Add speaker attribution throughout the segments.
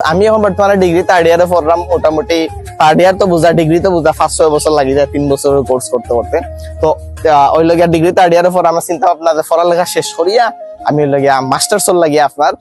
Speaker 1: আমি এখন বর্তমানে ডিগ্রি থার্ড ইয়ারে পড়লাম মোটামুটি থার্ড ইয়ার তো বুঝা ডিগ্রি তো বুঝা পাঁচ ছয় বছর লাগি যায় তিন বছরের কোর্স করতে করতে। তো ওই লগিয়া ডিগ্রি থার্ড ইয়ারে পর আমার চিন্তা ভাবনা যে পড়ালেখা শেষ করিয়া আমি ওই লগিয়া মাস্টার্স লাগিয়ে আপনার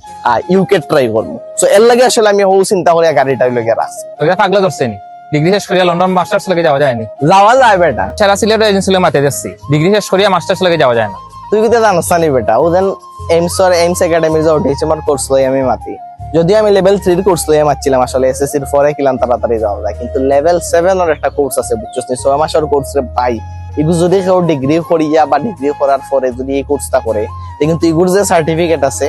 Speaker 1: ইউকে ট্রাই করব। তো এর লাগে আসলে আমি ও চিন্তা করিয়া গাড়িটা ওই লগিয়া রাখছি।
Speaker 2: পাগলা ধরছে নি? ডিগ্রি শেষ করিয়া লন্ডন মাস্টার্স লাগে যাওয়া যায়নি
Speaker 1: যাওয়া যায় বেটা।
Speaker 2: সারা সিলেট এজেন্সি মাতে যাচ্ছি ডিগ্রি শেষ করিয়া মাস্টার্স লাগে যাওয়া যায় না।
Speaker 1: তুই কিন্তু জানোস না নি বেটা ও যেন এইমস আর এইমস একাডেমি যে উঠেছে আমার কোর্স লই আমি মাতি। যদিও আমি লেভেল থ্রির কোর্স লই মারছিলাম, আসলে এসএসসির পরে কিলাম, তাড়াতাড়ি যাওয়া যায়। কিন্তু লেভেল সেভেন এর একটা কোর্স আছে, বুঝছিস নি? ছয় মাসের কোর্স রে পাই এগুলো যদি কেউ ডিগ্রি করিয়া বা ডিগ্রি করার পরে যদি এই কোর্সটা করে কিন্তু এগুলোর যে সার্টিফিকেট আছে,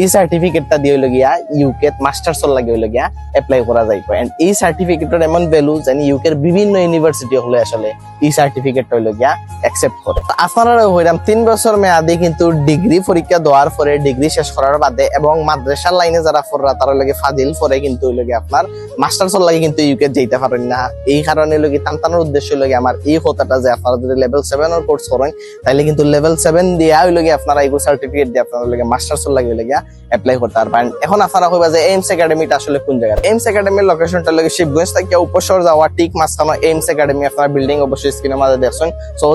Speaker 1: এই সার্টিফিকেটটা দিয়ে হইল গিয়া ইউকে মাস্টার্স লাগে হইল গিয়া এপ্লাই করা যায়। এন্ড এই সার্টিফিকেটের এমন ভ্যালু জানি ইউকের বিভিন্ন ইউনিভার্সিটি হলে আসলে এই সার্টিফিকেটটা হইল গিয়া অ্যাকসেপ্ট করে। আপনারা হইলাম তিন বছর মেয়াদি কিন্তু ডিগ্রি পরীক্ষা দেওয়ার পরে ডিগ্রি শেষ করার বাদে এবং মাদ্রাসার লাইনে যারা পড়রা তারা লাগে ফাজিল পরে কিন্তু গিয়া আপনার মাস্টার্স লাগে কিন্তু ইউকে যেতে পারেন না। এই কারণে লগে টানটানোর উদ্দেশ্য লগে আমার এই কথাটা যে আপনারা যদি লেভেল সেভেন এর কোর্স করেন তাহলে কিন্তু লেভেল সেভেন দিয়া হইল গিয়া আপনারা এইগুলো সার্টিফিকেট দিয়ে আপনারা লগে মাস্টার্স লাগে গিয়া অ্যাপ্লাই করতে পারবেন। এখন আপনারা কইবা যে এইমস একাডেমিটা আসলে কোন জায়গায়? এইমস একাডেমির লোকেশনটা লাগে শিবগঞ্জ থেকে উপসর যাওয়া ঠিক মাঝখানে এইমস একাডেমি আপনারা বিল্ডিং অবশ্যই স্ক্রিনের মাঝে দেখছেন। সো ও